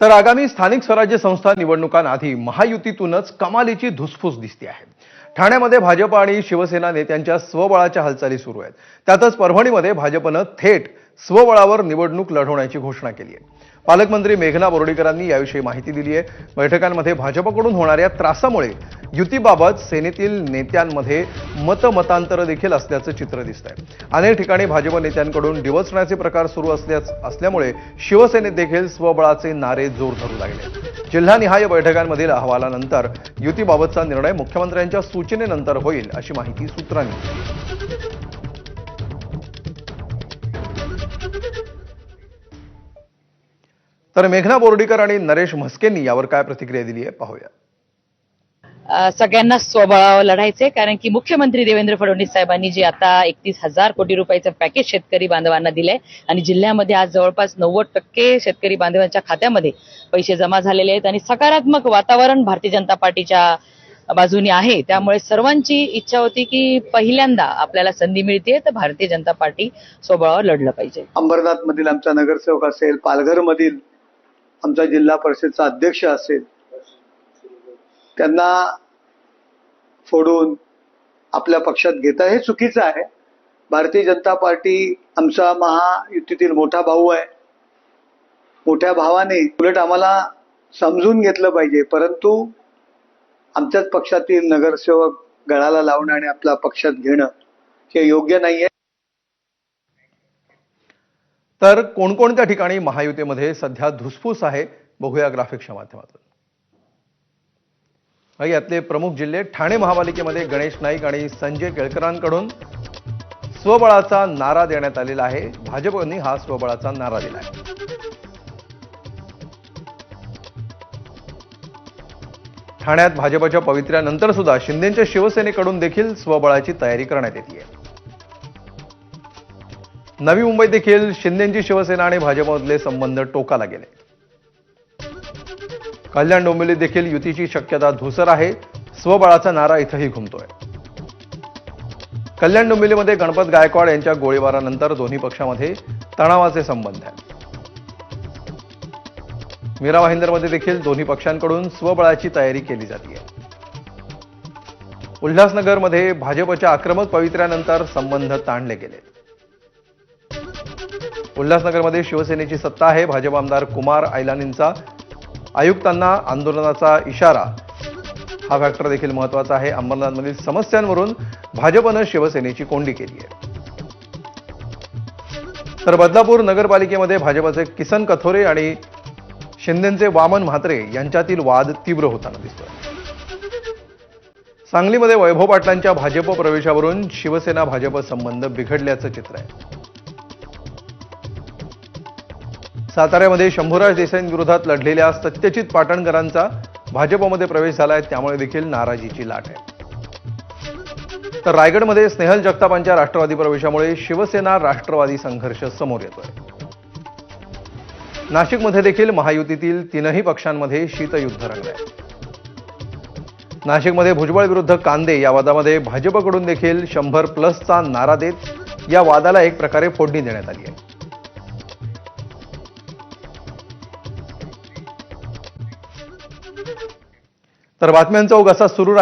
तर आगामी स्थानिक स्वराज्य संस्था निवडणुकांआधी महायुतीतूनच कमालीची धुसफूस दिसते आहे. ठाण्यामध्ये भाजप आणि शिवसेना नेत्यांच्या स्वबळाच्या हालचाली सुरू आहेत. त्यातच परभणीमध्ये भाजपनं थेट स्वबळावर निवडणूक लढवण्याची घोषणा केली आहे. पालकमंत्री मेघना बोर्डीकरांनी याविषयी माहिती दिली आहे. बैठकांमध्ये भाजपकडून होणाऱ्या त्रासामुळे युतीबाबत सेनेतील नेत्यांमध्ये मतमतांतर देखील असल्याचं चित्र दिसत आहे अनेक ठिकाणी भाजप नेत्यांकडून डिवचण्याचे प्रकार सुरू असल्याच असल्यामुळे शिवसेनेत देखील स्वबळाचे नारे जोर धरू लागले. जिल्हानिहाय बैठकांमधील अहवालानंतर युतीबाबतचा निर्णय मुख्यमंत्र्यांच्या सूचनेनंतर होईल अशी माहिती सूत्रांनी दिली. तर मेघना बोर्डीकर आणि नरेश म्हस्केंनी यावर काय प्रतिक्रिया दिली आहे पाहूया. सगळ्यांना स्वबळावर लढायचे कारण की मुख्यमंत्री देवेंद्र फडणवीस साहेबांनी जे आता एकतीस हजार कोटी रुपयाचं पॅकेज शेतकरी बांधवांना दिलंय आणि जिल्ह्यामध्ये आज जवळपास नव्वद टक्के शेतकरी बांधवांच्या खात्यामध्ये पैसे जमा झालेले आहेत आणि सकारात्मक वातावरण भारतीय जनता पार्टीच्या बाजूने आहे. त्यामुळे सर्वांची इच्छा होती की पहिल्यांदा आपल्याला संधी मिळते तर भारतीय जनता पार्टी स्वबळावर लढलं पाहिजे. अंबरनाथ मधील आमचा नगरसेवक असेल पालघर मधील आमचा जिल्हा परिषदचा अध्यक्ष असेल. त्यांना फोडून आपल्या पक्षात घेता हे चुकीचं आहे. भारतीय जनता पार्टी आमचा महायुतीतील मोठा भाऊ आहे. मोठ्या भावाने उलट आम्हाला समजून घेतलं पाहिजे. परंतु आमच्याच पक्षातील नगरसेवक गळाला लावणं आणि आपला पक्षात घेणं हे योग्य नाहीये. तर कोणकोणत्या ठिकाणी महायुतीमध्ये सध्या धुसफूस आहे बघूया ग्राफिक्सच्या माध्यमातून. यातले प्रमुख जिल्हे ठाणे महापालिकेमध्ये गणेश नाईक आणि संजय केळकरांकडून स्वबळाचा नारा देण्यात आलेला आहे. भाजपने हा स्वबळाचा नारा दिला आहे. ठाण्यात भाजपच्या पवित्र्यानंतर सुद्धा शिंदेच्या शिवसेनेकडून देखील स्वबळाची तयारी करण्यात येते नवी मुंबईत देखील शिंदेची शिवसेना आणि भाजपमधले संबंध टोकाला गेले. कल्याण डोंबिवलीत देखील युतीची शक्यता धुसर आहे. स्वबळाचा नारा इथंही घुमतोय. कल्याण डोंबिवलीमध्ये गणपत गायकवाड यांच्या गोळीबारानंतर दोन्ही पक्षामध्ये तणावाचे संबंध आहेत. मीरा भाईंदरमध्ये देखील दोन्ही पक्षांकडून स्वबळाची तयारी केली जाते उल्हासनगरमध्ये भाजपच्या आक्रमक पवित्र्यानंतर संबंध ताणले गेले. उल्हासनगरमध्ये शिवसेनेची सत्ता आहे. भाजप आमदार कुमार ऐलानींचा. आयुक्तांना आंदोलनाचा इशारा. हा फॅक्टर देखील महत्त्वाचा आहे. अंबरनाथमधील समस्यांवरून भाजपनं शिवसेनेची कोंडी केली आहे. तर बदलापूर नगरपालिकेमध्ये भाजपचे किसन कथोरे आणि शिंदेचे वामन म्हात्रे यांच्यातील वाद तीव्र होताना दिसतोय. सांगलीमध्ये वैभव पाटलांच्या भाजप प्रवेशावरून शिवसेना भाजप संबंध बिघडल्याचं चित्र आहे. साताऱ्यामध्ये शंभूराज देसाईंविरोधात लढलेल्या सत्यजित पाटणकरांचा भाजपमध्ये प्रवेश झालाय त्यामुळे देखील नाराजीची लाट आहे. तर रायगडमध्ये स्नेहल जगतापांच्या राष्ट्रवादी प्रवेशामुळे शिवसेना राष्ट्रवादी संघर्ष समोर येतोय. नाशिकमध्ये देखील महायुतीतील तीनही पक्षांमध्ये शीतयुद्ध रंगलंय. नाशिकमध्ये भुजबळ विरुद्ध कांदे या वादामध्ये भाजपकडून देखील शंभर प्लसचा नारा देत या वादाला एक प्रकारे फोडणी देण्यात आली आहे. तर बातम्यांचा ओघ असा सुरू राहील.